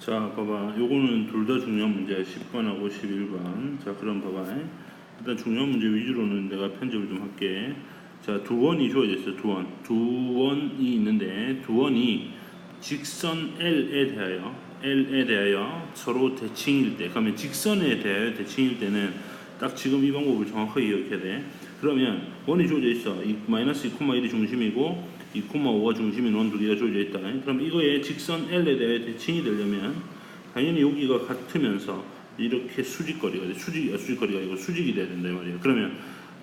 자, 봐봐. 요거는 둘 다 중요한 문제야. 10번하고 11번. 자, 그럼 봐봐. 일단 중요한 문제 위주로는 내가 편집을 좀 할게. 자, 두 원이 주어져 있어. 두 원. 두 원이 있는데 두 원이 직선 L에 대하여 L에 대하여 서로 대칭일 때 그러면 직선에 대하여 대칭일 때는 딱 지금 이 방법을 정확하게 기억해야 돼. 그러면 원이 주어져 있어. 이 마이너스 2,1이 중심이고 2,5가 중심인 원 두 개가 주어져 있다. 그럼 이거의 직선 L에 대해 대칭이 되려면 당연히 여기가 같으면서 이렇게 수직거리가 돼. 수직, 아, 수직거리가 아니고 수직이 돼야 된다 이 말이에요. 그러면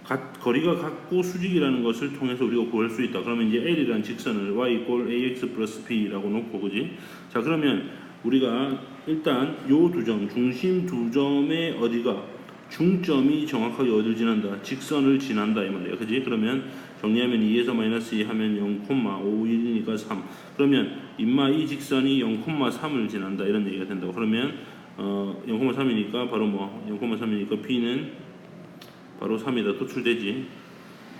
각, 거리가 같고 수직이라는 것을 통해서 우리가 구할 수 있다. 그러면 이제 L이라는 직선을 y 이꼴 ax 플러스 b라고 놓고 그지? 자 그러면 우리가 일단 요 두 점, 중심 두 점의 어디가 중점이 정확하게 어디를 지난다? 직선을 지난다 이 말이야. 그지? 그러면 정리하면 2에서 마이너스 2 하면 0,51이니까 3. 그러면 임마 이 직선이 0,3을 지난다 이런 얘기가 된다고. 그러면 어 0,3이니까 바로 뭐 0,3이니까 b는 바로 3에다 도출되지.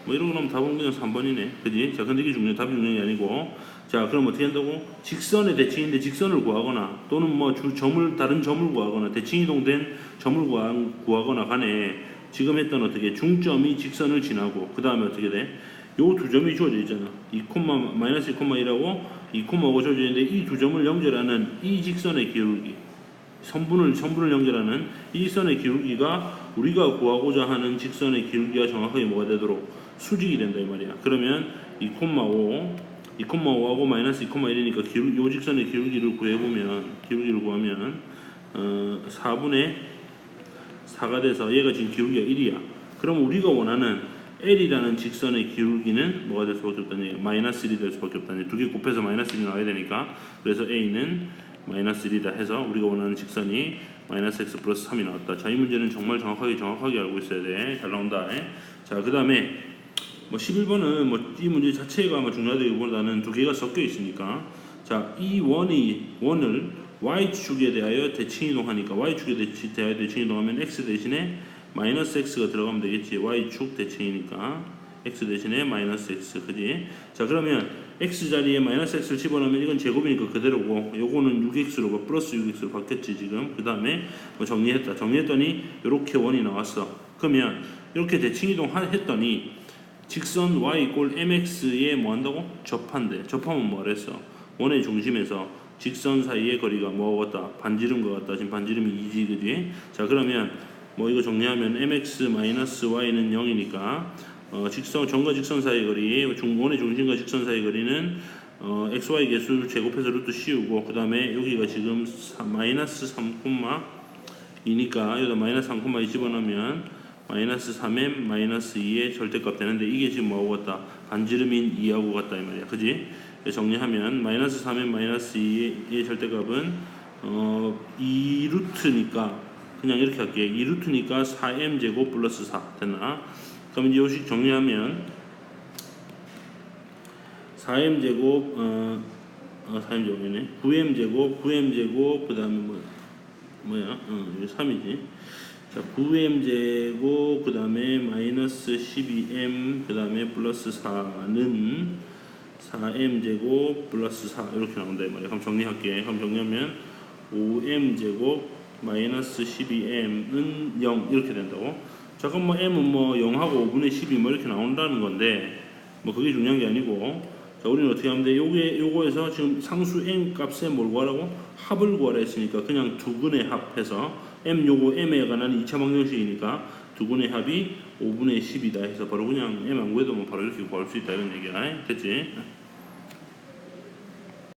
뭐거 나면 답은 그냥 3번이네. 그지? 자, 근데 이게 중요, 답이 중요한 게 아니고. 자, 그럼 어떻게 한다고? 직선의 대칭인데 직선을 구하거나 또는 뭐 주 점을, 다른 점을 구하거나 대칭 이동된 점을 구하, 구하거나 간에 지금 했던 어떻게 중점이 직선을 지나고 그 다음에 어떻게 돼? 요 두 점이 주어져 있잖아. 2, 마이너스 2,1하고 2,5가 주어져 있는데 이 두 점을 연결하는 이 직선의 기울기. 선분을 선분을 연결하는 이 직선의 기울기가 우리가 구하고자 하는 직선의 기울기가 정확하게 뭐가 되도록 수직이 된다 이 말이야. 그러면 2,5 2,5하고 마이너스 2,1이니까 기울, 요 직선의 기울기를 구해보면 기울기를 구하면 어, 4분의 4가 돼서 얘가 지금 기울기가 1이야. 그럼 우리가 원하는 L이라는 직선의 기울기는 뭐가 될 수밖에 얘기야. 마이너스 1이 될 수밖에 얘기야. 두개 곱해서 마이너스 1이 나와야 되니까 그래서 A는 마이너스 1이다 해서 우리가 원하는 직선이 마이너스 x 플러스 3이 나왔다. 자, 이 문제는 정말 정확하게 정확하게 알고 있어야 돼. 잘 나온다. 자, 그 다음에 뭐 11번은 뭐 이 문제 자체가 아마 중요하다기보다는 두 개가 섞여 있으니까. 자, 이 원이 원을 y축에 대하여 대칭 이동하니까 y축에 대하여 대칭 이동하면 x 대신에 마이너스 x가 들어가면 되겠지. y축 대칭이니까 x 대신에 마이너스 x. 그지? 자, 그러면 x 자리에 마이너스 x를 집어넣으면 이건 제곱이니까 그대로고 요거는 6x로 뭐 플러스 6x로 바뀌었지 지금. 그 다음에 뭐 정리했다. 정리했더니 이렇게 원이 나왔어. 그러면 이렇게 대칭 이동 했더니 직선 y 이꼴 mx에 뭐 한다고? 접한대. 접하면 뭐랬어? 원의 중심에서 직선 사이의 거리가 뭐 같다? 반지름 것 같다. 지금 반지름이 2지 그지? 자 그러면 뭐 이거 정리하면 mx 마이너스 y는 0이니까 어, 직선 점과 직선 사이 거리 중 원의 중심과 직선 사이 거리는 어, xy 개수 제곱해서 루트 씌우고 그 다음에 여기가 지금 사- 마이너스 3,2니까 여기다 마이너스 3,2 집어넣으면 마이너스 3m 마이너스 2의 절대값 되는데 이게 지금 뭐하고 같다? 반지름인 2하고 같다 이 말이야. 그지? 정리하면 마이너스 3m 마이너스 2의 절대값은 어, 2 루트니까 그냥 이렇게 할게. 2 루트니까 4m 제곱 플러스 4 됐나? 그럼 이제 요식 정리하면 4m 제곱 어, 어 4m 제곱이네. 9m 제곱 9m 제곱 그다음에 뭐 뭐야? 어 이거 3이지 자 9m 제곱 그 다음에 마이너스 12m 그 다음에 플러스 4는 4m 제곱 플러스 4 이렇게 나온다 이 말이야 그럼 정리할게 그럼 정리하면 5m 제곱 마이너스 12m은 0 이렇게 된다고 잠깐 뭐 m은 뭐 0하고 5분의 12 뭐 이렇게 나온다는 건데 뭐 그게 중요한 게 아니고 자 우리는 어떻게 하면 돼? 요게 요거에서 지금 상수 n 값에 뭘 구하라고? 합을 구하라 했으니까 그냥 두 근의 합해서 m 요거 m에 관한 2차 방정식이니까 두 근의 합이 5분의 10이다 해서 바로 그냥 m 안 구해도 뭐 바로 이렇게 구할 수 있다 이런 얘기야 됐지?